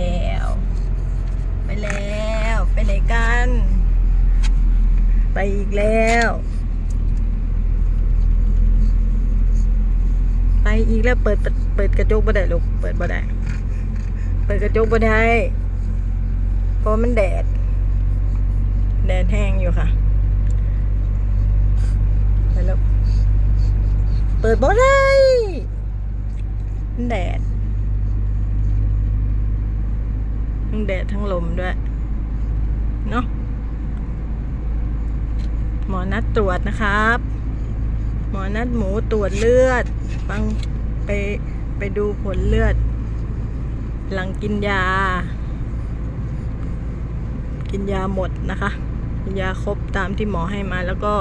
แล้ว ไปแล้ว ไปไหนกัน ไปอีกแล้ว ไปอีกแล้วเปิดเปิดกระจกบ่ได้ลูกเปิดบ่ได้ เปิดกระจกบ่ได้เพราะมันแดด แดดแห้งอยู่ค่ะไปแล้วเปิดบ่ได้แดด ทั้งแดดทั้งลมด้วย เนาะหมอนัดตรวจนะครับ หมอนัดหมูตรวจเลือด ฟังไปไปดูผลเลือด หลังกินยา กินยาหมดนะคะ กินยาครบตามที่หมอให้มาแล้วก็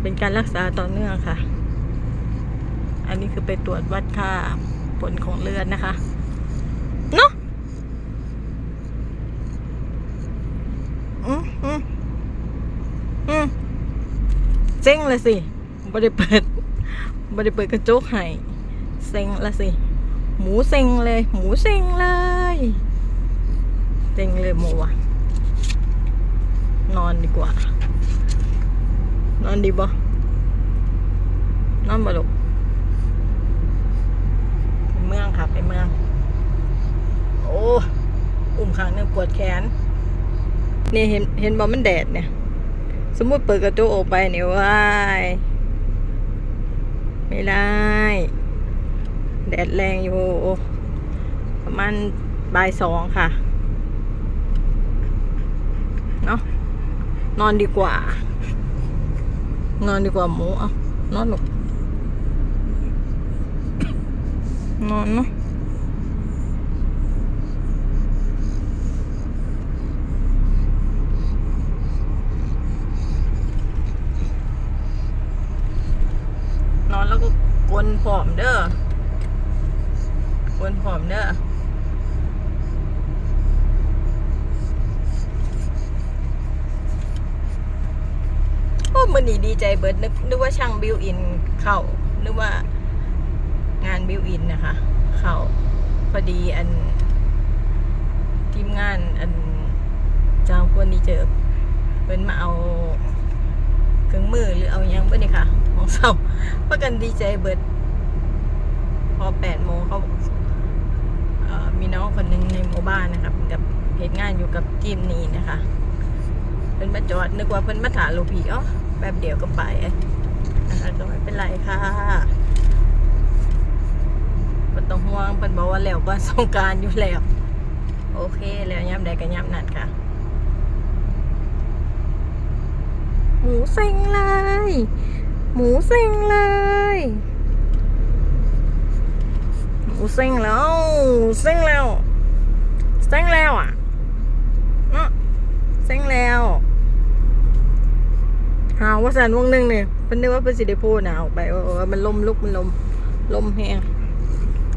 เป็นการรักษาต่อเนื่องค่ะ อันนี้คือไปตรวจวัดค่าผลของเลือดนะคะ เนาะ อืมอืมอืมเซ็งเลยสิไม่ได้เปิดไม่ได้เปิดกระจกให้เซ็งละสิ หมูเซ็งเลย หมูเซ็งเลยเซ็งเลยหมูอะนอนดีกว่า นอนดีบ่นอนบ่ลูกไปเมืองค่ะไปเมือง โอ้ อุ้มขางหนึงปวดแขน นี่เห็นเห็นบอมันแดดเนี่ย สมมุติเปิดกระจกออกไปเนี่ยว้ายไม่ได้ แดดแรงอยู่ ประมาณบ่ายสองค่ะ เนาะนอนดีกว่า นอนดีกว่าหมูเอานอนหนุกนอนเนาะนอนแล้วก็กว นผอมเด้อกวนผอมเด้อโอ้มันนี่ดีใจเบิร์ดนึกนึกว่าช่างบิวอินเข้านึกว่างานบิวอินนะคะ เข้าพอดีอัน ทีมงานอันเจ้าคนนี้เจอเพิ่นมาเอา เครื่องมือหรือเอายังเบ่นี่ค่ะของเศร้าประกันดีใจเบิด พอแปดโมงเขามีน้องคนหนึ่งในหมู่บ้านนะคะเพิ่นกับเหตุงานอยู่กับทีมนี้นะคะเพิ่นมาจอดนึกว่าเพิ่นมาถาลูกพี่อ๋อแป๊บเดียวก็ไปนะคะก็ไม่เป็นไรค่ะบ่ต้องห่วงเพิ่นบอกว่าแล้วก่อนสงการอยู่แล้ว โอเค แล้วย่ำใดก็ย่ำนั่นค่ะ หมูเซ็งเลย หมูเซ็งเลย หมูเซ็งแล้วเซ็งแล้วเซ็งแล้วอะเนาเซ็งแล้วหาว่าสันวงหนึ่งเนี่ยเป็นนึกว่าเป็นสิได้พูนะออกไปว่ามันลมลุกมันลมลมแห้ง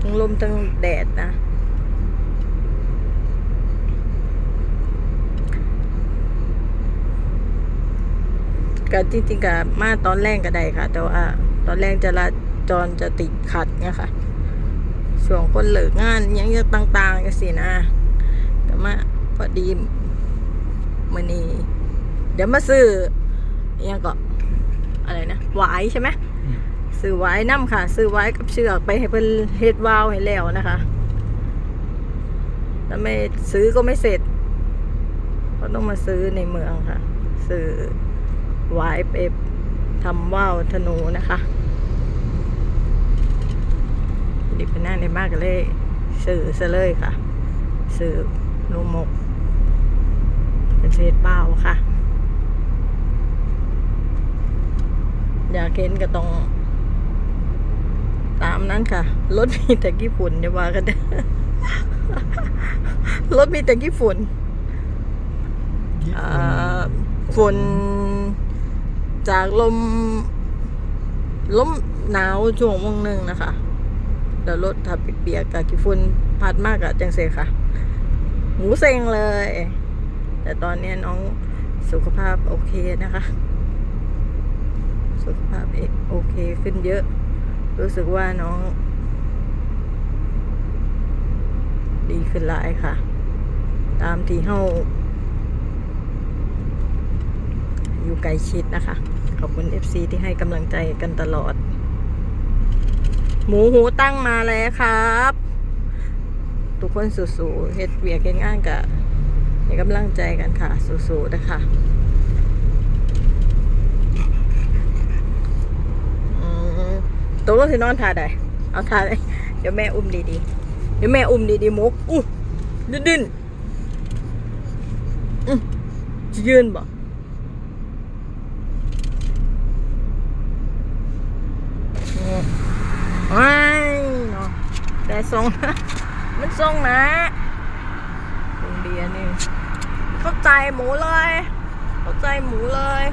ทั้งลมทั้งแดดนะ ก็จริงๆก็มาตอนแรกก็ได้ค่ะ แต่ว่าตอนแรกจะราจรจะติดขัดเนี่ยค่ะช่วงคนเลิกงานอิหยังต่างๆกันสินะแต่มาพอดีมื่อนี้เดี๋ยวมาซื้ออิหยังก็อะไรนะหวายใช่ไหมซื้อหวายน้ำค่ะ ซื้อหวายกับเชือกไปให้เพิ่นเฮ็ดวาวให้แล้วนะคะ แล้วไม่ซื้อก็ไม่เสร็จ ก็ต้องมาซื้อในเมืองค่ะ ซื้อ วายไปทำว่าวธนูนะคะดิบเป็นหน้าในมากก็เลย สื่อซะเลยค่ะ สื่อนูมก เป็นเศษเปล่าค่ะ อยากเห็นก็ต้องตามนั้นค่ะ รถมีแต่กี่ฝุ่นอย่าว่ากันเด้อรถมีแต่กี่ฝุ่นอ่าฝุ่น จากลมลมหนาวช่วงวงหนึ่งนะคะแล้วรถถ้าเปียกกับกี่ฝุ่นพัดมากอะจังเซค่ะ หมูเซ็งเลย แต่ตอนนี้น้องสุขภาพโอเคนะคะ สุขภาพโอเคขึ้นเยอะ รู้สึกว่าน้อง ดีขึ้นหลายค่ะ ตามที่เฮาอยู่ไกลชิดนะคะ ขอบคุณ FC ที่ให้กำลังใจกันตลอด หมูหูตั้งมาแล้วครับ ทุกคนสู้ๆเฮ็ดเวียกเฮ็ดงานกะให้กำลังใจกันค่ะ สู้ๆนะคะตัวก็สินอนท่าใดเอาท่าใดเดี๋ยวแม่อุ้มดีๆ เดี๋ยวแม่อุ้มดีๆมุกอู้ดื้นดื้นๆอื้อจะยืนบ่ ว้ายเนาะแต่ทรงมันทรงนะโรงเรียนนี่เข้าใจหมูเลย เข้าใจหมูเลย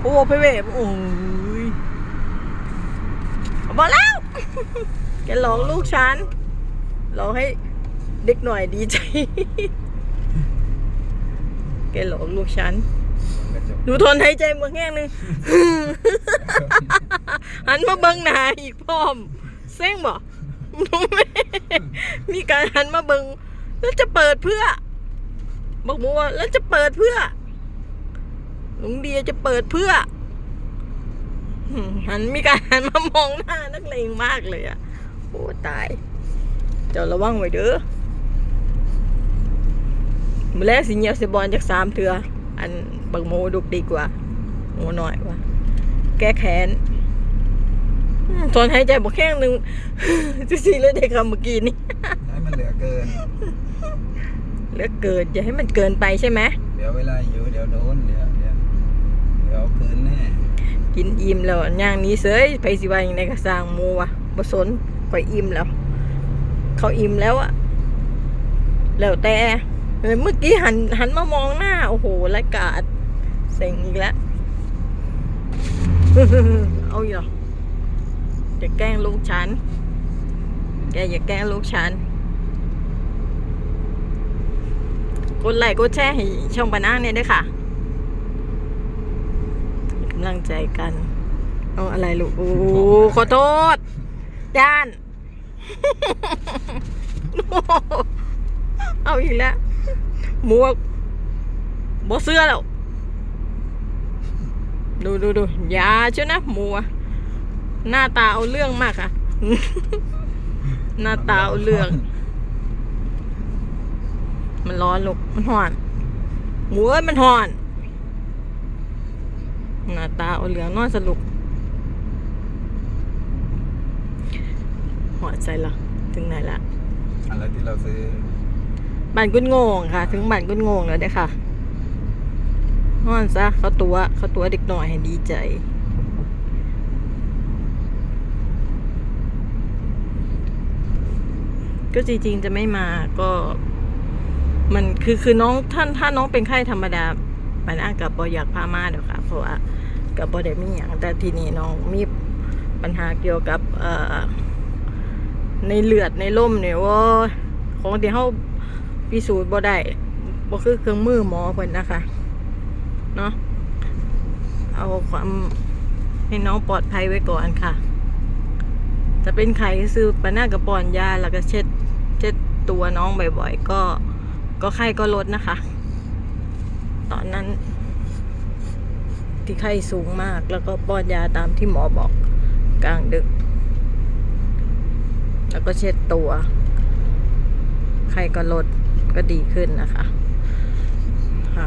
โอ้พี่เวฟโอ้ยบอกแล้วแกหลอกลูกฉันหลอกให้เด็กหน่อยดีใจ แกหลอกลูกฉันหนูทนหายใจเมืองแหงหนึง หันมาเบิ้งหนาอีกพร้อมเส้งบ่หนูไม่มีการหันมาเบิ้งแล้วจะเปิดเพื่อ บอกมูว่าแล้วจะเปิดเพื่อลุงเดียจะเปิดเพื่อหันมีการหันมามองหน้านักเลงมากเลยอะโอ้ตาย เจ้าระวังไว้เด้อมือแรกสิเงียบสิบอลจากสามเถือ อันบักโมดุกดีกว่าโมหน่อยกว่า แก้แค้น อืมทนหายใจบอกแข้งหนึ่งจะสีเลยได้คำเมื่อกี้นี่ให้มันเหลือเกิน เหลือเกินอย่าให้มันเกินไปใช่ไหมเดี๋ยวเวลาอยู่เดี๋ยวโดนเดี๋ยวเดี๋ยวเดี๋ยวเอาคืนแน่กินอิ่มแล้วย่างนี้เสยไปสิว่าอย่างไรก็สร้างหมูวะบ่สนข่อยอิ่มแล้ว เขาอิ่มแล้วอะแล้วแต่เออเมื่อกี้หันหันมามองหน้า โอ้โหรายกาดเซ็งอีกแล้ว เอาอยู่หรอ อย่าแกล้งลูกฉัน แกอย่าแกล้งลูกฉัน กดไลค์กดแชร์ให้ช่องปานั่งเนี่ยด้วยค่ะกำลังใจกัน เอาอะไรลูก โอ้ขอโทษย่าน เอาอีกแล้วหมวกบอเสื้อแล้ว ดูดูดูอยาเชียวนะหมูอะ หน้าตาเอาเรื่องมากอะหน้าตาเอาเรื่อง มันร้อนลูกมันห่อนหมูเอ้ยมันห่อน หน้าตาเอาเหลืองนอนสรุปหอดใจละถึงไหนละอะไรที่เราซื้อบ้านกุ้นโงงค่ะ ถึงบ้านกุ้นโงงแล้วเด้อค่ะห่อนซะเขาตัวเขาตัวเด็กหน่อยให้ดีใจ ก็จริงๆจะไม่มาก็ มันคือคือน้องท่านถ้าน้องเป็นไข้ธรรมดามันอางกับบออยากพามาเดี๋ยวค่ะเพราะว่ากับบอได้มีอย่างแต่ทีนี้น้องมีปัญหาเกี่ยวกับเอ่อในเลือดในล่มเนี่ยว่าของที่เขาพิสูจน์บ่ได้บ่คือเครื่องมือหมอเพิ่นนะคะเนาะเอาความให้น้องปลอดภัยไว้ก่อนค่ะ จะเป็นไข้ซื้อปะหน้ากับปอนยาแล้วก็เช็ด ตัวน้องบ่อยๆ ก็ก็ไข้ก็ลดนะคะ ตอนนั้น ที่ไข้สูงมากแล้วก็ป้อนยาตามที่หมอบอกกลางดึก แล้วก็เช็ดตัว ไข้ก็ลดก็ดีขึ้นนะคะค่ะ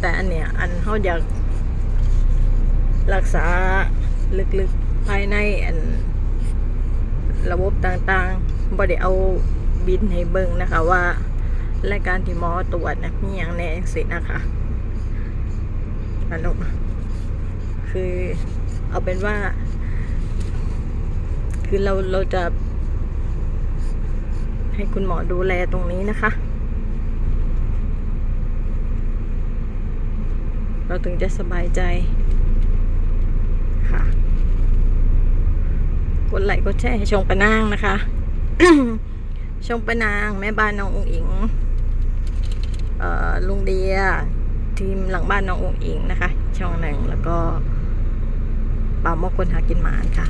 แต่อันเนี้ยอันเขาอยากรักษาลึกๆภายในอัน ระบบต่างๆบ่ได้เอาบินให้เบิ่งนะคะว่ารายการที่หมอตรวจนะมีอย่างแน่สินะคะอันนุคือเอาเป็นว่า คือเราเราจะ ให้คุณหมอดูแลตรงนี้นะคะ เราถึงจะสบายใจ ค่ะ ก ดไลค์กดแชร์ให้ชงปะนางนะคะ ชงปะนางแม่บ้านน้ององอิงลุงเดีย ทีมหลังบ้านน้ององอิงนะคะ ช่องหนึ่งแล้วก็ป่ามกคนหากินหมานค่ะ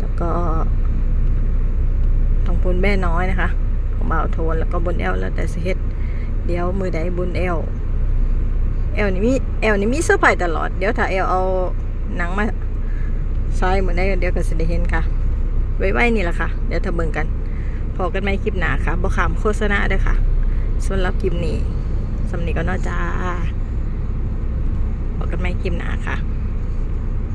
แล้วก็ทองพูนแม่น้อยนะคะ ของบ่าวโทนแล้วก็บนแอลแล้วแต่สิเฮ็ดเดี๋ยวมือใดบุญแอลแอลนี่มีแอลนี่มีเสื้อร์ไผ่ตลอด เดี๋ยวถ้าแอลเอาหนังมา ซอยเหมือนได้เดียวกันสิได้เห็นค่ะ ไว้ๆนี่แหละค่ะ เดี๋ยวถ้าเบิ่งกันพอกันไหมคลิปหนาค่ะบ่ขามโฆษณาเด้อค่ะสำหรับคลิปนี้สำนีก็น่าจ้าพอกันไหมคลิปหนาค่ะ